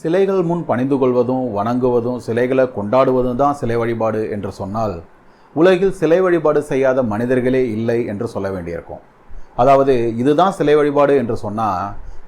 சிலைகள் முன் பணிந்து கொள்வதும் வணங்குவதும் சிலைகளை கொண்டாடுவதும் தான் சிலை வழிபாடு என்று சொன்னால் உலகில் சிலை வழிபாடு செய்யாத மனிதர்களே இல்லை என்று சொல்ல வேண்டியிருக்கும். அதாவது இதுதான் சிலை வழிபாடு என்று சொன்னால்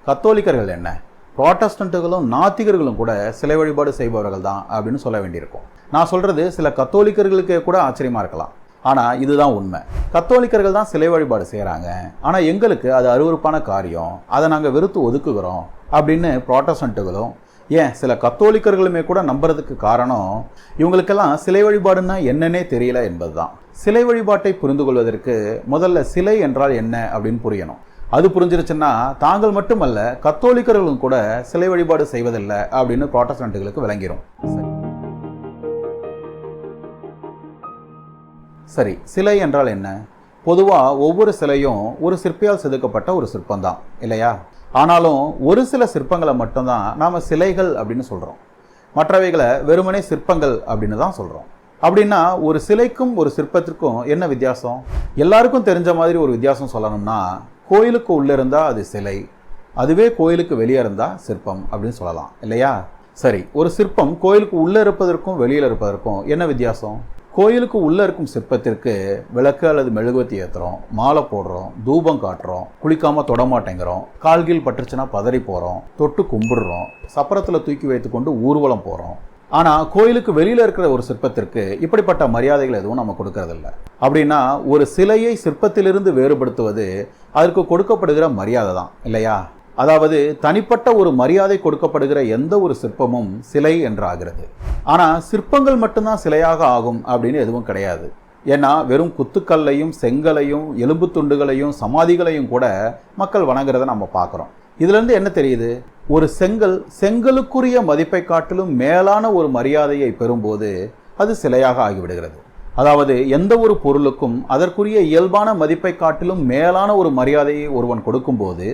கத்தோலிக்கர்கள் என்ன? ப்ராட்டஸ்டண்ட்டுகளும் நாத்திகர்களும் கூட சிலை வழிபாடு செய்பவர்கள் தான் அப்படின்னு சொல்ல வேண்டியிருக்கும். நான் சொல்கிறது சில கத்தோலிக்கர்களுக்கே கூட ஆச்சரியமாக இருக்கலாம். ஆனால் இதுதான் உண்மை. கத்தோலிக்கர்கள் தான் சிலை வழிபாடு செய்கிறாங்க ஆனால் எங்களுக்கு அது அருவருப்பான காரியம். அதை நாங்கள் வெறுத்து ஒதுக்குகிறோம் அப்படின்னு ப்ராட்டஸ்டண்ட்டுகளும் ஏன்? சில கத்தோலிக்கர்களுமே கூட நம்புறதுக்கு காரணம் இவங்களுக்கெல்லாம் சிலை வழிபாடுன்னா என்னன்னே தெரியல என்பதுதான். சிலை வழிபாட்டை புரிந்து கொள்வதற்கு முதல்ல சிலை என்றால் என்ன அப்படின்னு புரியணும். அது புரிஞ்சிருச்சுன்னா தாங்கள் மட்டுமல்ல கத்தோலிக்கர்களும் கூட சிலை வழிபாடு செய்வதில்லை அப்படின்னு ப்ராட்டஸ்டண்ட்டுகளுக்கு விளங்கிரும். சரி. சிலை என்றால் என்ன? பொதுவாக ஒவ்வொரு சிலையும் ஒரு சிற்பியால் செதுக்கப்பட்ட ஒரு சிற்பம்தான் இல்லையா? ஆனாலும் ஒரு சில சிற்பங்களை மட்டும்தான் நாம் சிலைகள் அப்படின்னு சொல்கிறோம் மற்றவைகளை வெறுமனே சிற்பங்கள் அப்படின்னு தான் சொல்கிறோம் அப்படின்னா ஒரு சிலைக்கும் ஒரு சிற்பத்திற்கும் என்ன வித்தியாசம்? எல்லாருக்கும் தெரிஞ்ச மாதிரி ஒரு வித்தியாசம் சொல்லணும்னா கோயிலுக்கு உள்ளே இருந்தால் அது சிலை அதுவே கோயிலுக்கு வெளியே இருந்தால் சிற்பம் அப்படின்னு சொல்லலாம். இல்லையா? சரி ஒரு சிற்பம் கோயிலுக்கு உள்ளே இருப்பதற்கும் வெளியில் இருப்பதற்கும் என்ன வித்தியாசம்? கோயிலுக்கு உள்ளே இருக்கும் சிற்பத்திற்கு விளக்கு அல்லது மெழுகுவத்தி ஏற்றுறோம் மாலை போடுறோம் தூபம் காட்டுறோம் குளிக்காமல் தொடமாட்டேங்கிறோம் கால்கீழ் பட்டுருச்சுன்னா பதறி போகிறோம் தொட்டு கும்பிடுறோம் சப்பரத்தில் தூக்கி வைத்துக்கொண்டு ஊர்வலம் போகிறோம் ஆனால் கோயிலுக்கு வெளியில் இருக்கிற ஒரு சிற்பத்திற்கு இப்படிப்பட்ட மரியாதைகள் எதுவும் நம்ம கொடுக்கறதில்ல. அப்படின்னா ஒரு சிலையை சிற்பத்திலிருந்து வேறுபடுத்துவது அதற்கு கொடுக்கப்படுகிற மரியாதை தான் இல்லையா? அதாவது தனிப்பட்ட ஒரு மரியாதை கொடுக்கப்படுகிற எந்த ஒரு சிற்பமும் சிலை என்றாகிறது. ஆனால் சிற்பங்கள் மட்டும்தான் சிலையாக ஆகும் அப்படின்னு எதுவும் கிடையாது. ஏன்னா வெறும் குத்துக்கல்லையும் செங்கலையும் எலும்பு துண்டுகளையும் சமாதிகளையும் கூட மக்கள் வணங்குறத நம்ம பார்க்குறோம். இதுலேருந்து என்ன தெரியுது? ஒரு செங்கல் செங்கலுக்குரிய மதிப்பை காட்டிலும் மேலான ஒரு மரியாதையை பெறும்போது அது சிலையாக ஆகிவிடுகிறது. அதாவது எந்த ஒரு பொருளுக்கும் அதற்குரிய இயல்பான மதிப்பை காட்டிலும் மேலான ஒரு மரியாதையை ஒருவன் கொடுக்கும்போது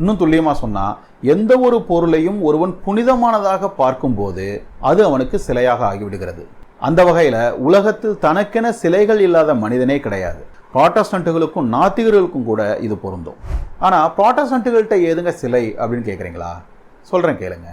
இன்னும் துல்லியமாக சொன்னால் எந்த ஒரு பொருளையும் ஒருவன் புனிதமானதாக பார்க்கும்போது அது அவனுக்கு சிலையாக ஆகிவிடுகிறது. அந்த வகையில் உலகத்தில் தனக்கென சிலைகள் இல்லாத மனிதனே கிடையாது. ப்ராட்டஸ்டண்ட்டுகளுக்கும் நாத்திகர்களுக்கும் கூட இது பொருந்தும். ஆனால் ப்ராட்டஸ்டண்ட்டுகள்கிட்ட ஏதுங்க சிலை அப்படின்னு கேட்குறீங்களா சொல்கிறேன் கேளுங்க.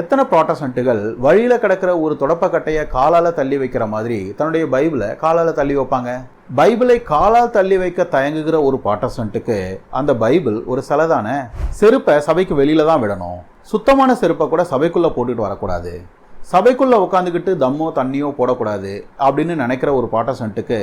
எத்தனை ப்ராட்டஸ்டண்ட்டுகள் வழியில் கிடக்கிற ஒரு தொடப்பக்கட்டையை காலால் தள்ளி வைக்கிற மாதிரி தன்னுடைய பைபிளை காலால் தள்ளி வைப்பாங்க? பைபிளை காலால் தள்ளி வைக்க தயங்குகிற ஒரு ப்ராட்டஸ்டண்ட்டுக்கு அந்த பைபிள் ஒரு சிலை தானே செருப்பை சபைக்கு வெளியில தான் விடணும். சுத்தமான செருப்பை கூட சபைக்குள்ளே போட்டுட்டு வரக்கூடாது. சபைக்குள்ளே உட்காந்துக்கிட்டு தம்மோ தண்ணியோ போடக்கூடாது அப்படின்னு நினைக்கிற ஒரு ப்ராட்டஸ்டண்ட்டுக்கு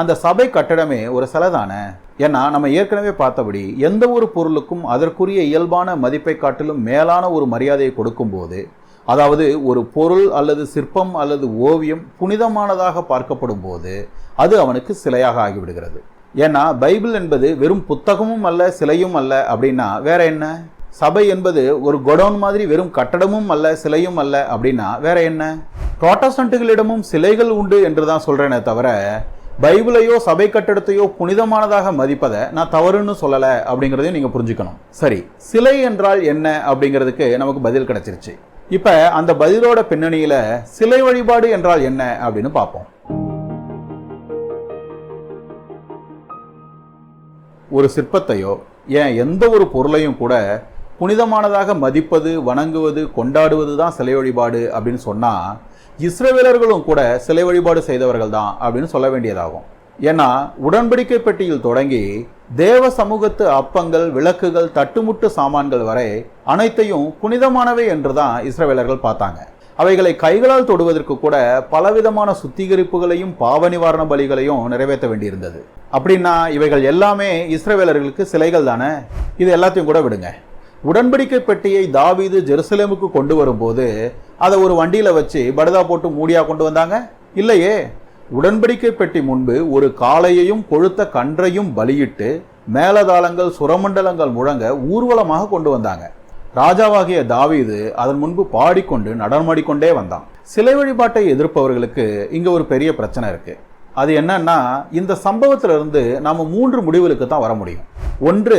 அந்த சபை கட்டடமே ஒரு சிலை தானே ஏன்னா நம்ம ஏற்கனவே பார்த்தபடி எந்த ஒரு பொருளுக்கும் அதற்குரிய இயல்பான மதிப்பை காட்டிலும் மேலான ஒரு மரியாதையை கொடுக்கும்போது அதாவது ஒரு பொருள் அல்லது சிற்பம் அல்லது ஓவியம் புனிதமானதாக பார்க்கப்படும் போது அது அவனுக்கு சிலையாக ஆகிவிடுகிறது. ஏன்னா பைபிள் என்பது வெறும் புத்தகமும் அல்ல சிலையும் அல்ல அப்படின்னா வேற என்ன? சபை என்பது ஒரு கொடவுன் மாதிரி வெறும் கட்டடமும் அல்ல சிலையும் அல்ல அப்படின்னா வேற என்ன? புரோட்டஸ்டன்ட்டுகளிடமும் சிலைகள் உண்டு என்று தான் சொல்றேனே தவிர பைபிளையோ சபை கட்டடத்தையோ புனிதமானதாக மதிப்பதை நான் தவறுன்னு சொல்லலை அப்படிங்கிறதையும் நீங்கள் புரிஞ்சுக்கணும். சரி சிலை என்றால் என்ன அப்படிங்கிறதுக்கு நமக்கு பதில் கிடைச்சிருச்சு. இப்போ அந்த பதிலோட பின்னணியில் சிலை வழிபாடு என்றால் என்ன அப்படின்னு பார்ப்போம். ஒரு சிற்பத்தையோ ஏன் எந்த ஒரு பொருளையும் கூட புனிதமானதாக மதிப்பது வணங்குவது கொண்டாடுவது தான் சிலை வழிபாடு அப்படின்னு சொன்னால் இஸ்ரவேலர்களும் கூட சிலை வழிபாடு செய்தவர்கள் தான் அப்படின்னு சொல்ல வேண்டியதாகும். ஏன்னா உடன்படிக்கை பெட்டியில் தொடங்கி தேவ சமூகத்து அப்பங்கள் விளக்குகள் தட்டுமுட்டு சாமான்கள் வரை அனைத்தையும் புனிதமானவை என்று தான் இஸ்ரவேலர்கள் பார்த்தாங்க. அவைகளை கைகளால் தொடுவதற்கு கூட பலவிதமான சுத்திகரிப்புகளையும் பாவ நிவாரண பலிகளையும் நிறைவேற்ற வேண்டியிருந்தது. அப்படின்னா இவைகள் எல்லாமே இஸ்ரவேலர்களுக்கு சிலைகள் தானே? இது எல்லாத்தையும் கூட விடுங்க. உடன்படிக்கை பெட்டியை தாவீது ஜெருசலேமுக்கு கொண்டு வரும்போது அதை ஒரு வண்டியில் வச்சு படுதா போட்டு மூடியாக கொண்டு வந்தாங்க? இல்லையே. உடன்படிக்கை பெட்டி முன்பு ஒரு காளையையும் கொழுத்த கன்றையும் பலியிட்டு மேலதாளங்கள் சுரமண்டலங்கள் முழங்க ஊர்வலமாக கொண்டு வந்தாங்க. ராஜாவாகிய தாவீது அதன் முன்பு பாடிக்கொண்டு நடனமாடிக்கொண்டே வந்தான். சிலை வழிபாட்டை எதிர்ப்பவர்களுக்கு இங்கே ஒரு பெரிய பிரச்சனை இருக்குது அது என்னன்னா இந்த சம்பவத்திலிருந்து நாம் மூன்று முடிவுகளுக்கு தான் வர முடியும். ஒன்று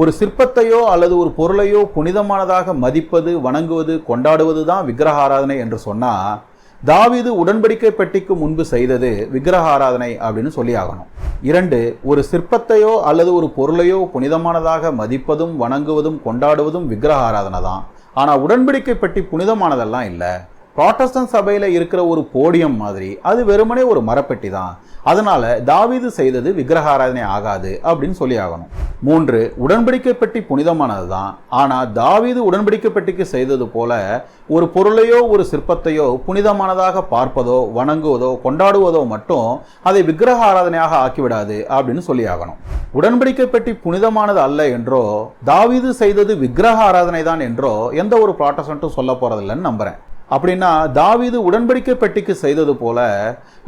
ஒரு சிற்பத்தையோ அல்லது ஒரு பொருளையோ புனிதமானதாக மதிப்பது வணங்குவது கொண்டாடுவது தான் விக்கிரக ஆராதனை என்று சொன்னால் தாவிது உடன்படிக்கை பெட்டிக்கு முன்பு செய்தது விக்கிரக ஆராதனை அப்படின்னு சொல்லி ஆகணும். இரண்டு ஒரு சிற்பத்தையோ அல்லது ஒரு பொருளையோ புனிதமானதாக மதிப்பதும் வணங்குவதும் கொண்டாடுவதும் விக்கிரக ஆராதனை தான். ஆனால் உடன்படிக்கை பெட்டி புனிதமானதெல்லாம் இல்லை. ப்ராட்டஸ்டன் சபையில் இருக்கிற ஒரு போடியம் மாதிரி அது வெறுமனே ஒரு மரப்பெட்டி தான். அதனால தாவீது செய்தது விக்கிரகாராதனை ஆகாது அப்படின்னு சொல்லி ஆகணும். மூன்று உடன்படிக்கை பெட்டி புனிதமானது தான். ஆனால் தாவீது உடன்படிக்கை பெட்டிக்கு செய்தது போல ஒரு பொருளையோ ஒரு சிற்பத்தையோ புனிதமானதாக பார்ப்பதோ வணங்குவதோ கொண்டாடுவதோ மட்டும் அதை விக்கிரக ஆராதனையாக ஆக்கிவிடாது அப்படின்னு சொல்லி ஆகணும். உடன்படிக்கை பெட்டி புனிதமானது அல்ல என்றோ தாவீது செய்தது விக்கிரக ஆராதனை தான் என்றோ எந்த ஒரு ப்ராட்டஸ்டன்ட்டும் சொல்ல போறதில்லைன்னு நம்புறேன். அப்படின்னா தாவீது உடன்படிக்கை பெட்டிக்கு செய்தது போல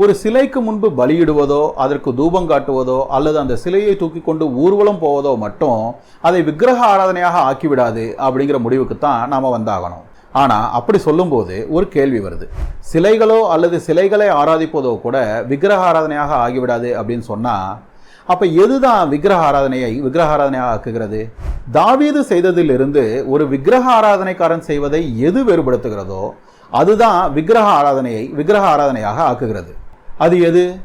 ஒரு சிலைக்கு முன்பு பலியிடுவதோ அதற்கு தூபம் காட்டுவதோ அல்லது அந்த சிலையை தூக்கி கொண்டு ஊர்வலம் போவதோ மட்டும் அதை விக்கிரக ஆராதனையாக ஆக்கிவிடாது அப்படிங்கிற முடிவுக்கு தான் நாம் வந்தாகணும். ஆனால் அப்படி சொல்லும்போது ஒரு கேள்வி வருது. சிலைகளோ அல்லது சிலைகளை ஆராதிப்பதோ கூட விக்கிரக ஆராதனையாக ஆகிவிடாது அப்படின்னு சொன்னால் அப்போ எதுதான் விக்கிரக ஆராதனையை விக்கிரக ஆராதனையாக ஆக்குகிறது? தாவீது செய்ததிலிருந்து ஒரு விக்கிரக ஆராதனைக்காரன் செய்வதை எது வேறுபடுத்துகிறதோ அதுதான் விக்கிரக ஆராதனையை விக்கிரக ஆராதனையாக ஆக்குகிறது. அது எது?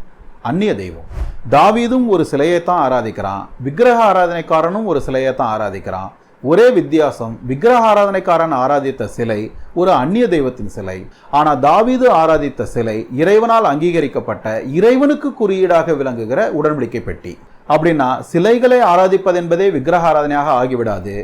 அந்நிய தெய்வம். தாவீதும் ஒரு சிலையைத்தான் ஆராதிக்கிறான். விக்கிரக ஆராதனைக்காரனும் ஒரு சிலையைத்தான் ஆராதிக்கிறான். ஒரே வித்தியாசம் விக்கிரக ஆராதனைக்காரன் ஆராதித்த சிலை ஒரு அந்நிய தெய்வத்தின் சிலை. ஆனால் தாவீது ஆராதித்த சிலை இறைவனால் அங்கீகரிக்கப்பட்ட இறைவனுக்கு குறியீடாக விளங்குகிற உடன்படிக்கை பெட்டி. அப்படின்னா சிலைகளை ஆராதிப்பது என்பதே விக்கிரக ஆராதனையாக ஆகிவிடாது.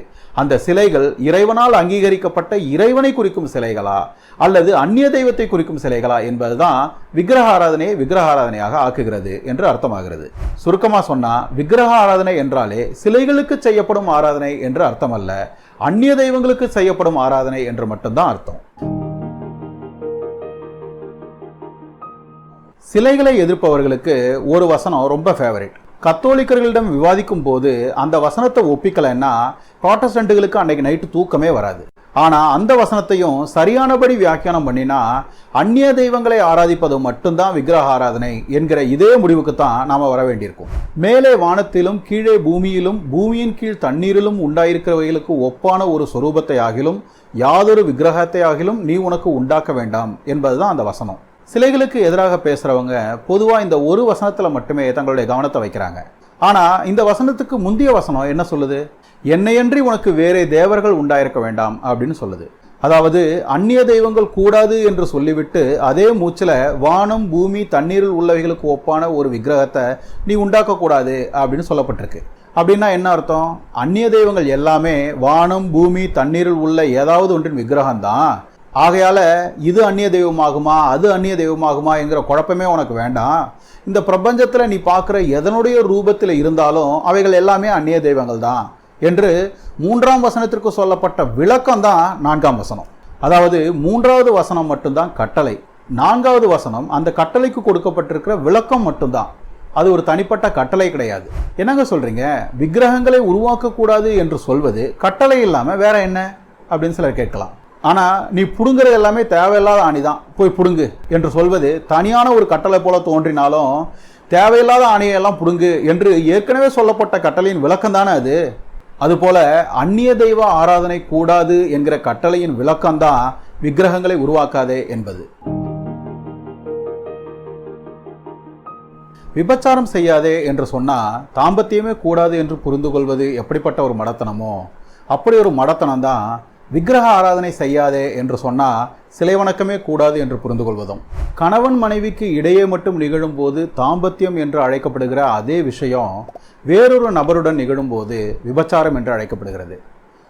அந்த சிலைகள் இறைவனால் அங்கீகரிக்கப்பட்ட இறைவனை குறிக்கும் சிலைகளா? அல்லது அந்நிய தெய்வத்தை குறிக்கும் சிலைகளா? என்பதுதான் விக்கிரக ஆராதனையை விக்கிரக ஆராதனையாக ஆக்குகிறது என்று அர்த்தமாகிறது. சுருக்கமாக சொன்னால் விக்கிரக ஆராதனை என்றாலே சிலைகளுக்கு செய்யப்படும் ஆராதனை என்று அர்த்தம் அல்ல அந்நிய தெய்வங்களுக்கு செய்யப்படும் ஆராதனை என்று மட்டும்தான் அர்த்தம். சிலைகளை எதிர்ப்பவர்களுக்கு ஒரு வசனம் ரொம்ப ஃபேவரட் கத்தோலிக்கர்களிடம் விவாதிக்கும் போது அந்த வசனத்தை ஒப்பிக்கலைன்னா ப்ராட்டஸ்டண்ட்டுகளுக்கு அன்றைக்கு நைட்டு தூக்கமே வராது. ஆனால் அந்த வசனத்தையும் சரியானபடி வியாக்கியானம் பண்ணினா அந்நிய தெய்வங்களை ஆராதிப்பது மட்டும்தான் விக்கிரக ஆராதனை என்கிற இதே முடிவுக்கு தான் நாம் வர வேண்டியிருக்கும். மேலே வானத்திலும் கீழே பூமியிலும் பூமியின் கீழ் தண்ணீரிலும் உண்டாயிருக்கிறவைகளுக்கு ஒப்பான ஒரு சொரூபத்தை ஆகிலும் யாதொரு விக்கிரகத்தை ஆகிலும் நீ உனக்கு உண்டாக்க வேண்டாம் என்பதுதான் அந்த வசனம். சிலைகளுக்கு எதிராக பேசுகிறவங்க பொதுவாக இந்த ஒரு வசனத்தில் மட்டுமே தங்களுடைய கவனத்தை வைக்கிறாங்க. ஆனால் இந்த வசனத்துக்கு முந்தைய வசனம் என்ன சொல்லுது? என்னையன்றி உனக்கு வேறே தேவர்கள் உண்டாயிருக்க வேண்டாம் அப்படின்னு சொல்லுது. அதாவது அந்நிய தெய்வங்கள் கூடாது என்று சொல்லிவிட்டு அதே மூச்சில் வானம் பூமி தண்ணீரில் உள்ளவைகளுக்கு ஒப்பான ஒரு விக்கிரகத்தை நீ உண்டாக்கக்கூடாது அப்படின்னு சொல்லப்பட்டிருக்கு. அப்படின்னா என்ன அர்த்தம்? அந்நிய தெய்வங்கள் எல்லாமே வானம் பூமி தண்ணீரில் உள்ள ஏதாவது ஒன்றின் விக்கிரகம் தான் ஆகையால இது அந்நிய தெய்வமாகுமா அது அந்நிய தெய்வமாகுமா என்கிற குழப்பமே உனக்கு வேண்டாம். இந்த பிரபஞ்சத்தில் நீ பார்க்குற எதனுடைய ரூபத்தில் இருந்தாலும் அவைகள் எல்லாமே அந்நிய தெய்வங்கள் தான் என்று மூன்றாம் வசனத்திற்கு சொல்லப்பட்ட விளக்கம் தான் நான்காம் வசனம். அதாவது மூன்றாவது வசனம் மட்டும்தான் கட்டளை. நான்காவது வசனம் அந்த கட்டளைக்கு கொடுக்கப்பட்டிருக்கிற விளக்கம் மட்டும்தான். அது ஒரு தனிப்பட்ட கட்டளை கிடையாது. என்னங்க சொல்கிறீங்க விக்கிரகங்களை உருவாக்கக்கூடாது என்று சொல்வது கட்டளை இல்லாமல் வேற என்ன? அப்படின்னு சிலர் கேட்கலாம். ஆனால் நீ புடுங்குறது எல்லாமே தேவையில்லாத ஆணிதான். போய் புடுங்கு என்று சொல்வது தனியான ஒரு கட்டளை போல தோன்றினாலும் தேவையில்லாத ஆணையெல்லாம் புடுங்கு என்று ஏற்கனவே சொல்லப்பட்ட கட்டளையின் விளக்கம் தானே அது? அதுபோல அந்நிய தெய்வ ஆராதனை கூடாது என்கிற கட்டளையின் விளக்கம்தான் விக்கிரகங்களை உருவாக்காதே என்பது. விபச்சாரம் செய்யாதே என்று சொன்னால் தாம்பத்தியமே கூடாது என்று புரிந்து கொள்வது எப்படிப்பட்ட ஒரு மடத்தனமோ? அப்படி ஒரு மடத்தனம் தான் விக்கிரக ஆராதனை செய்யாதே என்று சொன்னால் சிலை வணக்கமே கூடாது என்று புரிந்து கொள்வதும். கணவன் மனைவிக்கு இடையே மட்டும் நிகழும் போது தாம்பத்தியம் என்று அழைக்கப்படுகிற அதே விஷயம் வேறொரு நபருடன் நிகழும்போது விபச்சாரம் என்று அழைக்கப்படுகிறது.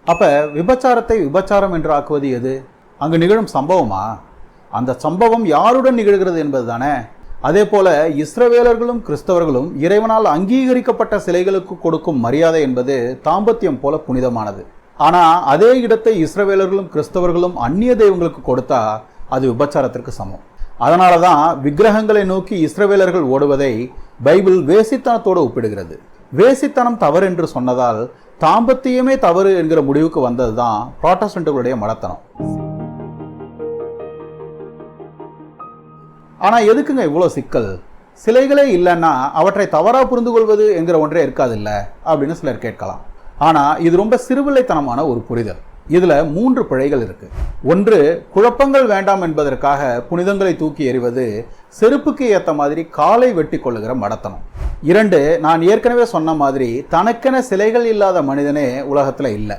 அப்போ விபச்சாரத்தை விபச்சாரம் என்று ஆக்குவது எது? அங்கு நிகழும் சம்பவமா? அந்த சம்பவம் யாருடன் நிகழ்கிறது என்பது தானே அதே போல இஸ்ரவேலர்களும் கிறிஸ்தவர்களும் இறைவனால் அங்கீகரிக்கப்பட்ட சிலைகளுக்கு கொடுக்கும் மரியாதை என்பது தாம்பத்தியம் போல புனிதமானது. ஆனால் அதே இடத்தை இஸ்ரவேலர்களும் கிறிஸ்தவர்களும் அந்நிய தெய்வங்களுக்கு கொடுத்தா அது விபச்சாரத்திற்கு சமம். அதனால தான் விக்கிரகங்களை நோக்கி இஸ்ரவேலர்கள் ஓடுவதை பைபிள் வேசித்தனத்தோடு ஒப்பிடுகிறது. வேசித்தனம் தவறு என்று சொன்னதால் தாம்பத்தியமே தவறு என்கிற முடிவுக்கு வந்தது தான் ப்ராட்டஸ்டன்ட்டுகளுடைய மடத்தனம். ஆனால் எதுக்குங்க இவ்வளோ சிக்கல்? சிலைகளே இல்லைன்னா அவற்றை தவறாக புரிந்து கொள்வது என்கிற ஒன்றே இருக்காதில்ல? அப்படின்னு சிலர் கேட்கலாம். ஆனால் இது ரொம்ப சிறுவில்லைத்தனமான ஒரு புரிதல். இதில் மூன்று பிழைகள் இருக்கு. ஒன்று குழப்பங்கள் வேண்டாம் என்பதற்காக புனிதங்களை தூக்கி எறிவது செருப்புக்கு ஏற்ற மாதிரி காலை வெட்டி கொள்ளுகிற மடத்தனம். இரண்டு நான் ஏற்கனவே சொன்ன மாதிரி தனக்கென சிலைகள் இல்லாத மனிதனே உலகத்தில் இல்லை.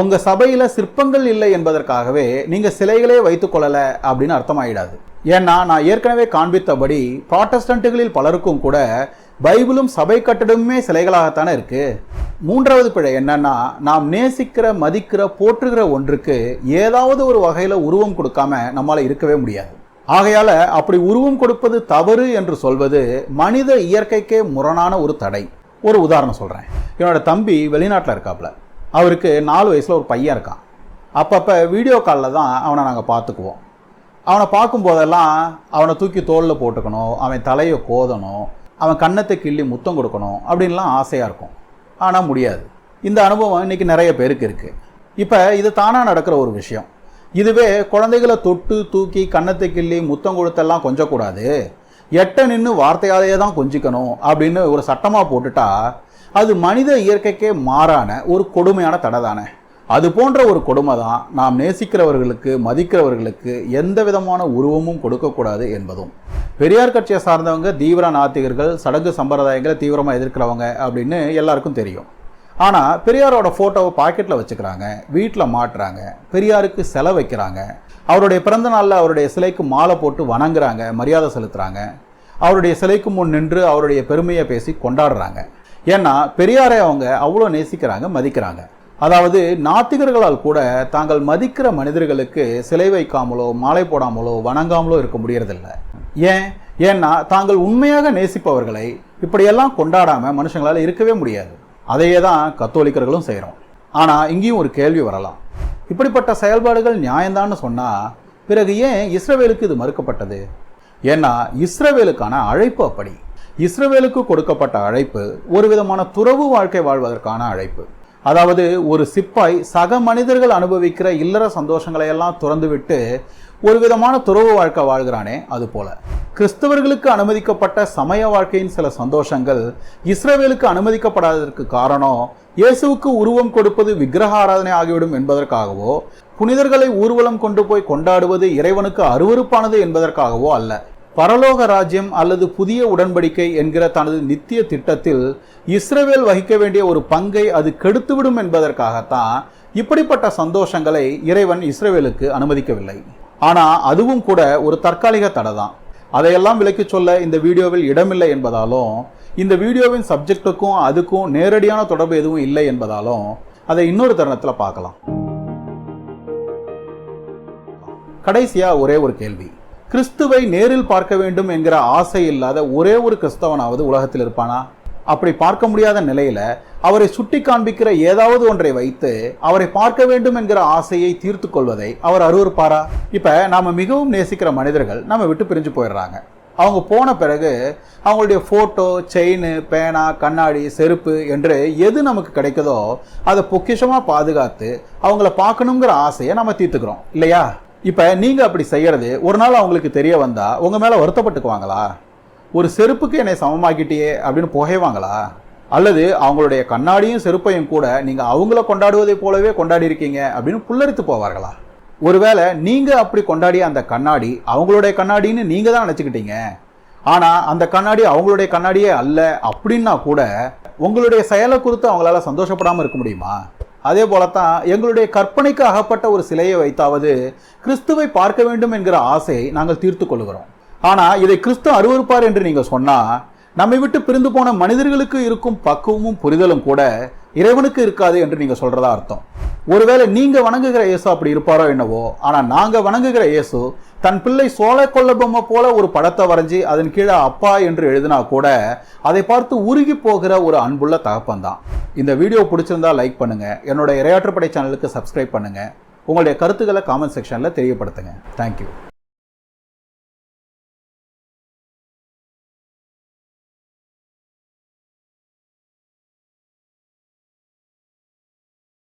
உங்கள் சபையில் சிற்பங்கள் இல்லை என்பதற்காகவே நீங்கள் சிலைகளே வைத்துக்கொள்ளலை அப்படின்னு அர்த்தமாயிடாது. ஏன்னா நான் ஏற்கனவே காண்பித்தபடி ப்ராட்டஸ்டன்ட்டுகளில் பலருக்கும் கூட பைபிளும் சபை கட்டடமுமே சிலைகளாகத்தானே இருக்கு? மூன்றாவது பிழை என்னன்னா நாம் நேசிக்கிற மதிக்கிற போற்றுகிற ஒன்றுக்கு ஏதாவது ஒரு வகையில் உருவம் கொடுக்காம நம்மால் இருக்கவே முடியாது. ஆகையால் அப்படி உருவம் கொடுப்பது தவறு என்று சொல்வது மனித இயற்கைக்கே முரணான ஒரு தடை. ஒரு உதாரணம் சொல்கிறேன் என்னோட தம்பி வெளிநாட்டில் இருக்காப்புல. அவருக்கு நாலு வயசில் ஒரு பையன் இருக்கான். அப்பப்போ வீடியோ காலில் தான் அவனை நாங்கள் பார்த்துக்குவோம். அவனை பார்க்கும்போதெல்லாம் அவனை தூக்கி தோளில் போட்டுக்கணும் அவன் தலையை கோதணும் அவன் கன்னத்தை கிள்ளி முத்தம் கொடுக்கணும் அப்படின்லாம் ஆசையாக இருக்கும். ஆனால் முடியாது. இந்த அனுபவம் இன்றைக்கி நிறைய பேருக்கு இருக்குது இப்போ இது தானாக நடக்கிற ஒரு விஷயம். இதுவே குழந்தைகளை தொட்டு தூக்கி கன்னத்தை கிள்ளி முத்தம் கொடுத்தெல்லாம் கொஞ்சக்கூடாது. எட்ட நின்று வார்த்தையாலேயே தான் கொஞ்சிக்கணும் அப்படின்னு ஒரு சட்டமாக போட்டுட்டா அது மனித இயற்கைக்கே மாறான ஒரு கொடுமையான தடை தானே அது போன்ற ஒரு கொடுமை தான் நாம் நேசிக்கிறவர்களுக்கு மதிக்கிறவர்களுக்கு எந்த விதமான உருவமும் கொடுக்கக்கூடாது என்பதும். பெரியார் கட்சியை சார்ந்தவங்க தீவிர நாத்திகர்கள் சடங்கு சம்பிரதாயங்களை தீவிரமாக எதிர்க்கிறவங்க அப்படின்னு எல்லாருக்கும் தெரியும். ஆனால் பெரியாரோட ஃபோட்டோவை பாக்கெட்டில் வச்சுக்கிறாங்க வீட்டில் மாட்டுறாங்க பெரியாருக்கு செலவு வைக்கிறாங்க அவருடைய பிறந்த நாளில் அவருடைய சிலைக்கு மாலை போட்டு வணங்குறாங்க மரியாதை செலுத்துகிறாங்க அவருடைய சிலைக்கு முன் நின்று அவருடைய பெருமையை பேசி கொண்டாடுறாங்க. ஏன்னா பெரியாரை அவங்க அவ்வளோ நேசிக்கிறாங்க மதிக்கிறாங்க. அதாவது நாத்திகர்களால் கூட தாங்கள் மதிக்கிற மனிதர்களுக்கு சிலை வைக்காமலோ மாலை போடாமலோ வணங்காமலோ இருக்க முடியறதில்ல. ஏன்? ஏன்னா தாங்கள் உண்மையாக நேசிப்பவர்களை இப்படியெல்லாம் கொண்டாடாமல் மனுஷங்களால் இருக்கவே முடியாது. அதையே தான் கத்தோலிக்கர்களும் செய்கிறோம் ஆனால் இங்கேயும் ஒரு கேள்வி வரலாம். இப்படிப்பட்ட செயல்பாடுகள் நியாயந்தான்னு சொன்னால் பிறகு ஏன் இஸ்ரவேலுக்கு இது மறுக்கப்பட்டது? ஏன்னா இஸ்ரவேலுக்கான அழைப்பு அப்படி. இஸ்ரவேலுக்கு கொடுக்கப்பட்ட அழைப்பு ஒரு விதமான துறவு வாழ்க்கை வாழ்வதற்கான அழைப்பு. அதாவது ஒரு சிப்பாய் சக மனிதர்கள் அனுபவிக்கிற இல்லற சந்தோஷங்களை எல்லாம் துறந்துவிட்டு ஒரு விதமான துறவு வாழ்க்கை வாழ்கிறானே அது போல. கிறிஸ்தவர்களுக்கு அனுமதிக்கப்பட்ட சமய வாழ்க்கையின் சில சந்தோஷங்கள் இஸ்ரேவேலுக்கு அனுமதிக்கப்படாததற்கு காரணம் இயேசுவுக்கு உருவம் கொடுப்பது விக்கிரக ஆராதனை ஆகிவிடும் என்பதற்காகவோ புனிதர்களை ஊர்வலம் கொண்டு போய் கொண்டாடுவது இறைவனுக்கு அருவருப்பானது என்பதற்காகவோ அல்ல. பரலோக ராஜ்யம் அல்லது புதிய உடன்படிக்கை என்கிற தனது நித்திய திட்டத்தில் இஸ்ரேவேல் வகிக்க வேண்டிய ஒரு பங்கை அது கெடுத்துவிடும் என்பதற்காகத்தான் இப்படிப்பட்ட சந்தோஷங்களை இறைவன் இஸ்ரேவேலுக்கு அனுமதிக்கவில்லை. ஆனால் அதுவும் கூட ஒரு தற்காலிக தடை தான் அதையெல்லாம் விலக்கிச் சொல்ல இந்த வீடியோவில் இடமில்லை என்பதாலும் இந்த வீடியோவின் சப்ஜெக்டுக்கும் அதுக்கும் நேரடியான தொடர்பு எதுவும் இல்லை என்பதாலும் அதை இன்னொரு தருணத்தில் பார்க்கலாம். கடைசியாக ஒரே ஒரு கேள்வி. கிறிஸ்துவை நேரில் பார்க்க வேண்டும் என்கிற ஆசை இல்லாத ஒரே ஒரு கிறிஸ்தவனாவது உலகத்தில் இருப்பானா? அப்படி பார்க்க முடியாத நிலையில அவரை சுட்டி காண்பிக்கிற ஏதாவது ஒன்றை வைத்து அவரை பார்க்க வேண்டும் என்கிற ஆசையை தீர்த்து கொள்வதை அவர் அருவறுப்பாரா இப்ப நாம மிகவும் நேசிக்கிற மனிதர்கள் நம்ம விட்டு பிரிஞ்சு போயிடுறாங்க. அவங்க போன பிறகு அவங்களுடைய ஃபோட்டோ செயின் பேனா கண்ணாடி செருப்பு என்று எது நமக்கு கிடைக்குதோ அதை பொக்கிஷமாக பாதுகாத்து அவங்கள பார்க்கணுங்கிற ஆசையை நம்ம தீர்த்துக்கிறோம். இல்லையா? இப்போ நீங்கள் அப்படி செய்கிறது ஒரு நாள் அவங்களுக்கு தெரிய வந்தால் உங்கள் மேலே வருத்தப்பட்டுக்குவாங்களா? ஒரு செருப்புக்கு என்னை சமமாக்கிட்டியே அப்படின்னு புகைவாங்களா? அல்லது அவங்களுடைய கண்ணாடியும் செருப்பையும் கூட நீங்கள் அவங்கள கொண்டாடுவதை போலவே கொண்டாடி இருக்கீங்க அப்படின்னு புல்லரித்து போவார்களா? ஒருவேளை நீங்கள் அப்படி கொண்டாடிய அந்த கண்ணாடி அவங்களுடைய கண்ணாடின்னு நீங்கள் தான் நினச்சிக்கிட்டீங்க ஆனால் அந்த கண்ணாடி அவங்களுடைய கண்ணாடியே அல்ல அப்படின்னா கூட உங்களுடைய செயலை குறித்து அவங்களால சந்தோஷப்படாமல் இருக்க முடியுமா? அதே போலத்தான் எங்களுடைய கற்பனைக்கு அகப்பட்ட ஒரு சிலையை வைத்தாவது கிறிஸ்துவை பார்க்க வேண்டும் என்கிற ஆசையை நாங்கள் தீர்த்து கொள்கிறோம் ஆனால் இதை கிறிஸ்து அருவருப்பார் என்று நீங்கள் சொன்னால் நம்மை விட்டு பிரிந்து போன மனிதர்களுக்கு இருக்கும் பக்குவமும் புரிதலும் கூட இறைவனுக்கு இருக்காது என்று நீங்கள் சொல்கிறதா அர்த்தம். ஒருவேளை நீங்கள் வணங்குகிற இயேசு அப்படி இருப்பாரோ என்னவோ ஆனால் நாங்கள் வணங்குகிற இயேசு தன் பிள்ளை சோழ கொல்லபொம்மை போல ஒரு படத்தை வரைஞ்சி அதன் கீழே அப்பா என்று எழுதினா கூட அதை பார்த்து உருகி போகிற ஒரு அன்புள்ள தகப்பன் தான் இந்த வீடியோ பிடிச்சிருந்தா லைக் பண்ணுங்கள் என்னோட இரையாற்றுப்படை சேனலுக்கு சப்ஸ்கிரைப் பண்ணுங்கள் உங்களுடைய கருத்துக்களை காமெண்ட் செக்ஷனில் தெரியப்படுத்துங்க. தேங்க்யூ